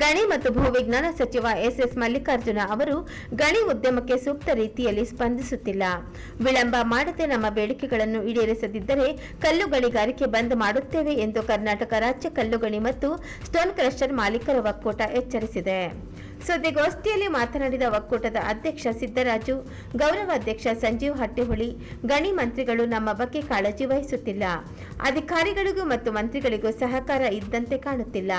ಗಣಿ ಮತ್ತು ಭೂವಿಜ್ಞಾನ ಸಚಿವ ಎಸ್ಎಸ್ ಮಲ್ಲಿಕಾರ್ಜುನ ಅವರು ಗಣಿ ಉದ್ಯಮಕ್ಕೆ ಸೂಕ್ತ ರೀತಿಯಲ್ಲಿ ಸ್ಪಂದಿಸುತ್ತಿಲ್ಲ. ವಿಳಂಬ ಮಾಡದೆ ನಮ್ಮ ಬೇಡಿಕೆಗಳನ್ನು ಈಡೇರಿಸದಿದ್ದರೆ ಕಲ್ಲು ಗಣಿಗಾರಿಕೆ ಬಂದ್ ಮಾಡುತ್ತೇವೆ ಎಂದು ಕರ್ನಾಟಕ ರಾಜ್ಯ ಕಲ್ಲುಗಣಿ ಮತ್ತು ಸ್ಟೋನ್ ಕ್ರಷರ್ ಮಾಲೀಕರ ಒಕ್ಕೂಟ ಎಚ್ಚರಿಸಿದೆ. ಸುದ್ದಿಗೋಷ್ಠಿಯಲ್ಲಿ ಮಾತನಾಡಿದ ಒಕ್ಕೂಟದ ಅಧ್ಯಕ್ಷ ಸಿದ್ದರಾಜು, ಗೌರವ ಅಧ್ಯಕ್ಷ ಸಂಜೀವ್ ಹಟ್ಟಿಹೊಳಿ, ಗಣಿ ಮಂತ್ರಿಗಳು ನಮ್ಮ ಬಗ್ಗೆ ಕಾಳಜಿ ವಹಿಸುತ್ತಿಲ್ಲ. ಅಧಿಕಾರಿಗಳಿಗೂ ಮತ್ತು ಮಂತ್ರಿಗಳಿಗೂ ಸಹಕಾರ ಇದ್ದಂತೆ ಕಾಣುತ್ತಿಲ್ಲ.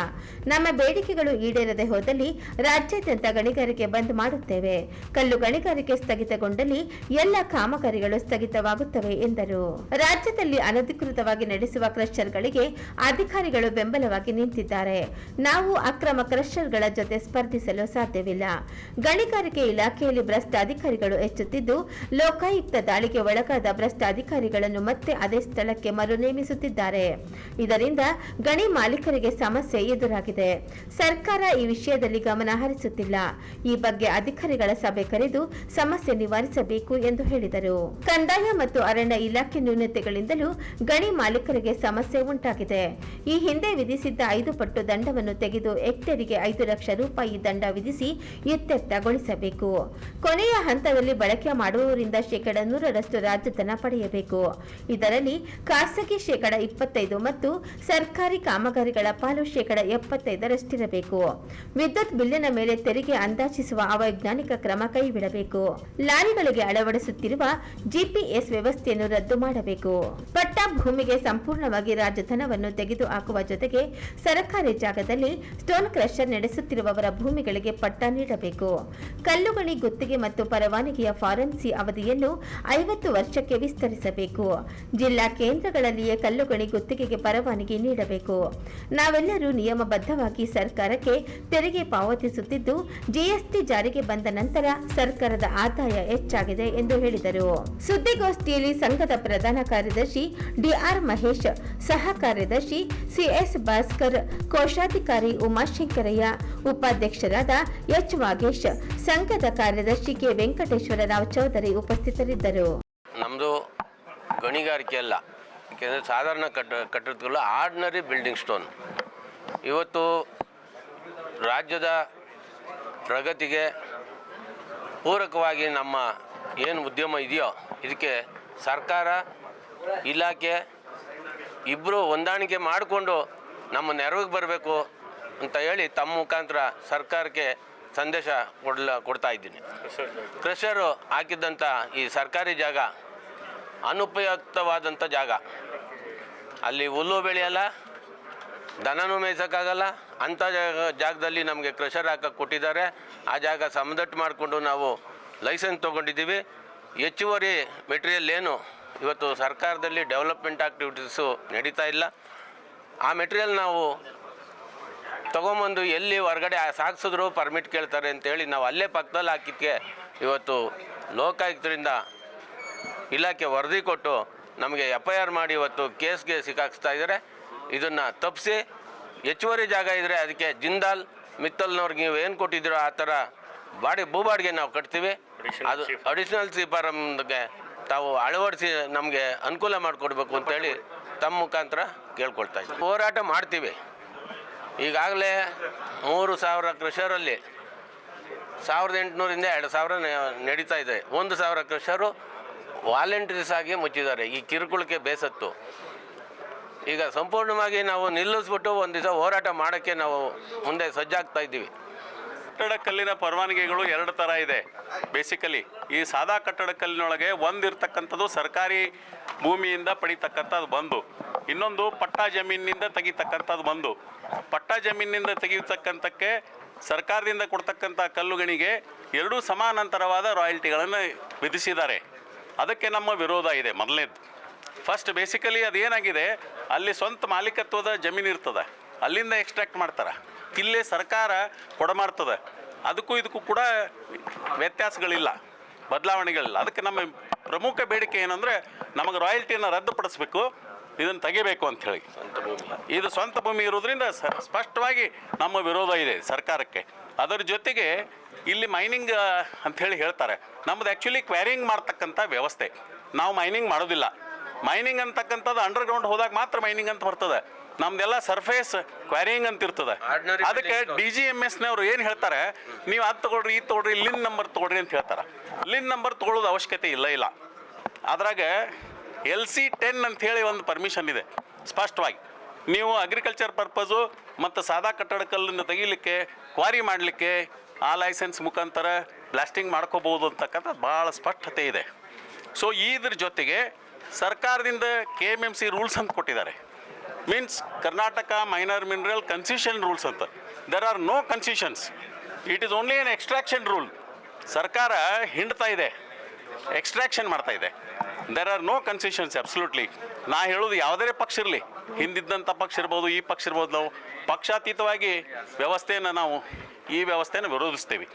ನಮ್ಮ ಬೇಡಿಕೆಗಳು ಈಡೇರದೆ ಹೋದಲ್ಲಿ ರಾಜ್ಯಾದ್ಯಂತ ಗಣಿಗಾರಿಕೆ ಬಂದ್ ಮಾಡುತ್ತೇವೆ. ಕಲ್ಲು ಗಣಿಗಾರಿಕೆ ಸ್ಥಗಿತಗೊಂಡಲ್ಲಿ ಎಲ್ಲ ಕಾಮಗಾರಿಗಳು ಸ್ಥಗಿತವಾಗುತ್ತವೆ ಎಂದರು. ರಾಜ್ಯದಲ್ಲಿ ಅನಧಿಕೃತವಾಗಿ ನಡೆಸುವ ಕ್ರಷರ್ಗಳಿಗೆ ಅಧಿಕಾರಿಗಳು ಬೆಂಬಲವಾಗಿ ನಿಂತಿದ್ದಾರೆ. ನಾವು ಅಕ್ರಮ ಕ್ರಷರ್ಗಳ ಜೊತೆ ಸ್ಪರ್ಧಿಸಲು ಸಾಧ್ಯವಿಲ್ಲ. ಗಣಿಗಾರಿಕೆ ಇಲಾಖೆಯಲ್ಲಿ ಭ್ರಷ್ಟ ಅಧಿಕಾರಿಗಳು ಹೆಚ್ಚುತ್ತಿದ್ದು ಲೋಕಾಯುಕ್ತ ದಾಳಿಗೆ ಒಳಗಾದ ಭ್ರಷ್ಟ ಅಧಿಕಾರಿಗಳನ್ನು ಮತ್ತೆ ಅದೇ ಸ್ಥಳಕ್ಕೆ ಮರು ನೇಮಿಸುತ್ತಿದ್ದಾರೆ. ಇದರಿಂದ ಗಣಿ ಮಾಲೀಕರಿಗೆ ಸಮಸ್ಯೆ ಎದುರಾಗಿದೆ. ಸರ್ಕಾರ ಈ ವಿಷಯದಲ್ಲಿ ಗಮನ ಹರಿಸುತ್ತಿಲ್ಲ. ಈ ಬಗ್ಗೆ ಅಧಿಕಾರಿಗಳ ಸಭೆ ಕರೆದು ಸಮಸ್ಯೆ ನಿವಾರಿಸಬೇಕು ಎಂದು ಹೇಳಿದರು. ಕಂದಾಯ ಮತ್ತು ಅರಣ್ಯ ಇಲಾಖೆ ನ್ಯೂನತೆಗಳಿಂದಲೂ ಗಣಿ ಮಾಲೀಕರಿಗೆ ಸಮಸ್ಯೆ ಉಂಟಾಗಿದೆ. ಈ ಹಿಂದೆ ವಿಧಿಸಿದ್ದ ಐದು ಪಟ್ಟು ದಂಡವನ್ನು ತೆಗೆದು ಹೆಕ್ಟೇರಿಗೆ ಐದು ಲಕ್ಷ ರೂಪಾಯಿ ದಂಡ ವಿಧಿಸಿ ಇತ್ಯರ್ಥಗೊಳಿಸಬೇಕು ಕೊನೆಯ ಹಂತದಲ್ಲಿ ಬಳಕೆ ಮಾಡುವವರಿಂದ ಶೇಕಡ ನೂರರಷ್ಟು ರಾಜ್ಯತನ ಪಡೆಯಬೇಕು. ಇದರಲ್ಲಿ ಖಾಸಗಿ ಶೇಕಡ ಇಪ್ಪತ್ತೈದು ಮತ್ತು ಸರ್ಕಾರಿ ಕಾಮಗಾರಿಗಳ ಪಾಲು ಶೇಕಡ ಎಪ್ಪತ್ತೈದರಷ್ಟಿರಬೇಕು. ವಿದ್ಯುತ್ ಬಿಲ್ಲಿನ ಮೇಲೆ ತೆರಿಗೆ ಅಂದಾಜಿಸುವ ಅವೈಜ್ಞಾನಿಕ ಕ್ರಮ ಕೈಬಿಡಬೇಕು. ಲಾರಿಗಳಿಗೆ ಅಳವಡಿಸುತ್ತಿರುವ ಜಿಪಿಎಸ್ ವ್ಯವಸ್ಥೆಯನ್ನು ರದ್ದು ಮಾಡಬೇಕು. ಪಟ್ಟ ಭೂಮಿಗೆ ಸಂಪೂರ್ಣವಾಗಿ ರಾಜಧನವನ್ನು ತೆಗೆದುಹಾಕುವ ಜೊತೆಗೆ ಸರ್ಕಾರಿ ಜಾಗದಲ್ಲಿ ಸ್ಟೋನ್ ಕ್ರಷರ್ ನಡೆಸುತ್ತಿರುವವರ ಭೂಮಿಗಳಿಗೆ ಪಟ್ಟ ನೀಡಬೇಕು. ಕಲ್ಲುಗಣಿ ಗುತ್ತಿಗೆ ಮತ್ತು ಪರವಾನಗಿಯ ಫಾರೆನ್ಸಿ ಅವಧಿಯನ್ನು ಐವತ್ತು ವರ್ಷಕ್ಕೆ ವಿಸ್ತರಿಸಬೇಕು. ಜಿಲ್ಲಾ ಕೇಂದ್ರಗಳಲ್ಲಿಯೇ ಕಲ್ಲುಗಣಿ ಗುತ್ತಿಗೆಗೆ ಪರವಾನಗಿ ನೀಡಬೇಕು. ನಾವೆಲ್ಲರೂ ನಿಯಮಬದ್ಧವಾಗಿ ಸರ್ಕಾರಕ್ಕೆ ತೆರಿಗೆ ಪಾವತಿಸುತ್ತಿದ್ದು, ಜಿಎಸ್ಟಿ ಜಾರಿಗೆ ಬಂದ ನಂತರ ಸರ್ಕಾರದ ಆದಾಯ ಹೆಚ್ಚಾಗಿದೆ ಎಂದು ಹೇಳಿದರು. ಸುದ್ದಿಗೋಷ್ಠಿಯಲ್ಲಿ ಸಂಘದ ಪ್ರಧಾನ ಕಾರ್ಯದರ್ಶಿ ಡಿಆರ್ ಮಹೇಶ್, ಸಹ ಕಾರ್ಯದರ್ಶಿ ಸಿಎಸ್ ಭಾಸ್ಕರ್, ಕೋಶಾಧಿಕಾರಿ ಉಮಾಶಂಕರಯ್ಯ, ಉಪಾಧ್ಯಕ್ಷರಾದ ಎಚ್ ವಾಗೇಶ್ ಸಂಘದ ಕಾರ್ಯದರ್ಶಿ ಕೆ. ವೆಂಕಟೇಶ್ವರ ರಾವ್ ಚೌಧರಿ ಉಪಸ್ಥಿತರಿದ್ದರು. ನಮ್ಮದು ಗಣಿಗಾರಿಕೆ ಅಲ್ಲ. ಸಾಧಾರಣ ಕಟ್ಟ ಕಟ್ಟಡಗಳು ಆರ್ಡಿನರಿ ಬಿಲ್ಡಿಂಗ್ ಸ್ಟೋನ್. ಇವತ್ತು ರಾಜ್ಯದ ಪ್ರಗತಿಗೆ ಪೂರಕವಾಗಿ ನಮ್ಮ ಏನು ಉದ್ಯಮ ಇದೆಯೋ, ಇದಕ್ಕೆ ಸರ್ಕಾರ, ಇಲಾಖೆ ಇಬ್ಬರು ಹೊಂದಾಣಿಕೆ ಮಾಡಿಕೊಂಡು ನಮ್ಮ ನೆರವಿಗೆ ಬರಬೇಕು. ಅಂತ ಹೇಳಿ ತಮ್ಮ ಮುಖಾಂತರ ಸರ್ಕಾರಕ್ಕೆ ಸಂದೇಶ ಕೊಡ್ಲ, ಕೊಡ್ತಾ ಇದ್ದೀನಿ. ಕ್ರಷರು ಹಾಕಿದ್ದಂಥ ಈ ಸರ್ಕಾರಿ ಜಾಗ ಅನುಪಯುಕ್ತವಾದಂಥ ಜಾಗ. ಅಲ್ಲಿ ಹುಲ್ಲು ಬೆಳೆಯಲ್ಲ, ದನನೂ ಮೇಯ್ಸೋಕ್ಕಾಗಲ್ಲ, ಅಂಥ ಜಾಗ, ಜಾಗದಲ್ಲಿ ನಮಗೆ ಕ್ರಷರ್ ಹಾಕಕ್ಕೆ ಕೊಟ್ಟಿದ್ದಾರೆ. ಆ ಜಾಗ ಸಮದಟ್ಟು ಮಾಡಿಕೊಂಡು ನಾವು ಲೈಸೆನ್ಸ್ ತೊಗೊಂಡಿದ್ದೀವಿ. ಹೆಚ್ಚುವರಿ ಮೆಟೀರಿಯಲ್ ಏನು ಇವತ್ತು ಸರ್ಕಾರದಲ್ಲಿ ಡೆವಲಪ್ಮೆಂಟ್ ಆಕ್ಟಿವಿಟೀಸು ನಡೀತಾ ಇಲ್ಲ. ಆ ಮೆಟೀರಿಯಲ್ ನಾವು ತೊಗೊಂಬಂದು ಎಲ್ಲಿ ಹೊರಗಡೆ ಸಾಗಿಸಿದ್ರು ಪರ್ಮಿಟ್ ಕೇಳ್ತಾರೆ ಅಂತೇಳಿ ನಾವು ಅಲ್ಲೇ ಪಕ್ಕದಲ್ಲಿ ಹಾಕಿದ್ಕೆ ಇವತ್ತು ಲೋಕಾಯುಕ್ತರಿಂದ ಇಲಾಖೆ ವರದಿ ಕೊಟ್ಟು ನಮಗೆ ಎಫ್ ಐ ಆರ್ ಮಾಡಿ ಇವತ್ತು ಕೇಸ್ಗೆ ಸಿಕ್ಕಾಕ್ಸ್ತಾ ಇದ್ದಾರೆ ಇದನ್ನು ತಪ್ಪಿಸಿ ಹೆಚ್ಚುವರಿ ಜಾಗ ಇದ್ದರೆ ಅದಕ್ಕೆ ಜಿಂದಾಲ್ ಮಿತ್ತಲ್ನವ್ರಿಗೆ ನೀವು ಏನು ಕೊಟ್ಟಿದ್ದೀರೋ ಆ ಥರ ಬಾಡಿ ಭೂಬಾಡಿಗೆ ನಾವು ಕಟ್ತೀವಿ. ಅದು ಅಡಿಷನಲ್ ಸಿಪಾರಮ್ಗೆ ತಾವು ಅಳವಡಿಸಿ ನಮಗೆ ಅನುಕೂಲ ಮಾಡಿಕೊಡ್ಬೇಕು ಅಂತೇಳಿ ತಮ್ಮ ಮುಖಾಂತರ ಕೇಳ್ಕೊಳ್ತಾ ಇದ್ದೀವಿ ಹೋರಾಟ ಮಾಡ್ತೀವಿ. ಈಗಾಗಲೇ ಮೂರು ಸಾವಿರ ಕೃಷರಲ್ಲಿ ಸಾವಿರದ ಎಂಟುನೂರಿಂದ ಎರಡು ಸಾವಿರ ನಡೀತಾ ಇದೆ. ಒಂದು ಸಾವಿರ ಕೃಷರು ವಾಲಂಟೀರ್ಸ್ ಆಗಿ ಮುಚ್ಚಿದ್ದಾರೆ. ಈ ಕಿರುಕುಳಕ್ಕೆ ಬೇಸತ್ತು. ಈಗ ಸಂಪೂರ್ಣವಾಗಿ ನಾವು ನಿಲ್ಲಿಸ್ಬಿಟ್ಟು ಒಂದು ದಿವಸ ಹೋರಾಟ ಮಾಡೋಕ್ಕೆ ನಾವು ಮುಂದೆ ಸಜ್ಜಾಗ್ತಾ ಇದ್ದೀವಿ. ಕಟ್ಟಡ ಕಲ್ಲಿನ ಪರವಾನಗಿಗಳು ಎರಡು ಥರ ಇದೆ. ಬೇಸಿಕಲಿ ಈ ಸಾದಾ ಕಟ್ಟಡ ಕಲ್ಲಿನೊಳಗೆ ಒಂದಿರ್ತಕ್ಕಂಥದ್ದು ಸರ್ಕಾರಿ ಭೂಮಿಯಿಂದ ಪಡಿತಕ್ಕಂಥದ್ದು ಬಂದು, ಇನ್ನೊಂದು ಪಟ್ಟ ಜಮೀನಿನಿಂದ ತೆಗಿತಕ್ಕಂಥದ್ದು ಬಂದು. ಪಟ್ಟ ಜಮೀನಿನಿಂದ ತೆಗೆಯತಕ್ಕಂಥಕ್ಕೆ ಸರ್ಕಾರದಿಂದ ಕೊಡ್ತಕ್ಕಂಥ ಕಲ್ಲುಗಣಿಗೆ ಎರಡೂ ಸಮಾನಾಂತರವಾದ ರಾಯಲ್ಟಿಗಳನ್ನು ವಿಧಿಸಿದ್ದಾರೆ. ಅದಕ್ಕೆ ನಮ್ಮ ವಿರೋಧ ಇದೆ ಮೊದಲನೇದು. ಫಸ್ಟ್ ಬೇಸಿಕಲಿ ಅದೇನಾಗಿದೆ, ಅಲ್ಲಿ ಸ್ವಂತ ಮಾಲೀಕತ್ವದ ಜಮೀನು ಇರ್ತದೆ ಅಲ್ಲಿಂದ ಎಕ್ಸ್ಟ್ರಾಕ್ಟ್ ಮಾಡ್ತಾರೆ. ಇಲ್ಲಿ ಸರ್ಕಾರ ಕೊಡಮಾಡ್ತದೆ. ಅದಕ್ಕೂ ಇದಕ್ಕೂ ಕೂಡ ವ್ಯತ್ಯಾಸಗಳಿಲ್ಲ ಬದಲಾವಣೆಗಳಿಲ್ಲ. ಅದಕ್ಕೆ ನಮ್ಮ ಪ್ರಮುಖ ಬೇಡಿಕೆ ಏನಂದರೆ ನಮಗೆ ರಾಯಲ್ಟಿಯನ್ನು ರದ್ದುಪಡಿಸಬೇಕು ಇದನ್ನು ತೆಗಿಬೇಕು ಅಂಥೇಳಿ ಇದು ಸ್ವಂತ ಭೂಮಿ ಇರೋದ್ರಿಂದ ಸ್ಪಷ್ಟವಾಗಿ ನಮ್ಮ ವಿರೋಧ ಇದೆ ಸರ್ಕಾರಕ್ಕೆ. ಅದರ ಜೊತೆಗೆ ಇಲ್ಲಿ ಮೈನಿಂಗ್ ಅಂಥೇಳಿ ಹೇಳ್ತಾರೆ. ನಮ್ಮದು ಆ್ಯಕ್ಚುಲಿ ಕ್ವ್ಯಾರಿಂಗ್ ಮಾಡ್ತಕ್ಕಂಥ ವ್ಯವಸ್ಥೆ. ನಾವು ಮೈನಿಂಗ್ ಮಾಡೋದಿಲ್ಲ. ಮೈನಿಂಗ್ ಅಂತಕ್ಕಂಥದ್ದು ಅಂಡರ್ಗ್ರೌಂಡ್ ಹೋದಾಗ ಮಾತ್ರ ಮೈನಿಂಗ್ ಅಂತ ಬರ್ತದೆ. ನಮ್ದೆಲ್ಲ ಸರ್ಫೇಸ್ ಕ್ವಾರಿಂಗ್ ಅಂತ ಇರ್ತದೆ. ಅದಕ್ಕೆ. ಡಿ ಜಿ ಎಂ ಎಸ್ನವ್ರು ಏನು ಹೇಳ್ತಾರೆ? ನೀವು ಅದು ತಗೊಳ್ರಿ ಇದು ತಗೊಳ್ರಿ ಲಿನ್ ನಂಬರ್ ತಗೊಳ್ರಿ ಅಂತ ಹೇಳ್ತಾರೆ. ಲಿನ್ ನಂಬರ್ ತಗೊಳ್ಳೋದು ಅವಶ್ಯಕತೆ ಇಲ್ಲ ಇಲ್ಲ. ಅದ್ರಾಗ ಎಲ್ ಸಿ ಟೆನ್ ಅಂತ ಹೇಳಿ ಒಂದು ಪರ್ಮಿಷನ್ ಇದೆ ಸ್ಪಷ್ಟವಾಗಿ. ನೀವು ಅಗ್ರಿಕಲ್ಚರ್ ಪರ್ಪಸು ಮತ್ತು ಸಾದಾ ಕಟ್ಟಡ ಕಲ್ಲನ್ನು ತೆಗಿಲಿಕ್ಕೆ ಕ್ವಾರಿ ಮಾಡಲಿಕ್ಕೆ ಆ ಲೈಸೆನ್ಸ್ ಮುಖಾಂತರ ಬ್ಲಾಸ್ಟಿಂಗ್ ಮಾಡ್ಕೋಬಹುದು ಅಂತಕ್ಕಂಥ ಭಾಳ ಸ್ಪಷ್ಟತೆ ಇದೆ. ಸೊ ಇದ್ರ ಜೊತೆಗೆ ಸರ್ಕಾರದಿಂದ K M M C rules ಅಂತ ಕೊಟ್ಟಿದ್ದಾರೆ. Means Karnataka minor mineral concession rules ಅಂತ. There are no concessions it is only an extraction rule ಸರ್ಕಾರ ಹಿಂಡ್ತಾ ಇದೆ. ಎಕ್ಸ್ಟ್ರಾಕ್ಷನ್ ಮಾಡ್ತಾ ಇದೆ. There are no concessions absolutely ನಾ ಹೇಳೋದು ಯಾವುದೇ ಪಕ್ಷ ಇರಲಿ. ಹಿಂದಿದ್ದಂಥ ಪಕ್ಷ ಇರ್ಬೋದು, ಈ ಪಕ್ಷ ಇರ್ಬೋದು ನಾವು ಪಕ್ಷಾತೀತವಾಗಿ ವ್ಯವಸ್ಥೆಯನ್ನು ನಾವು ಈ ವ್ಯವಸ್ಥೆಯನ್ನು ವಿರೋಧಿಸ್ತೀವಿ.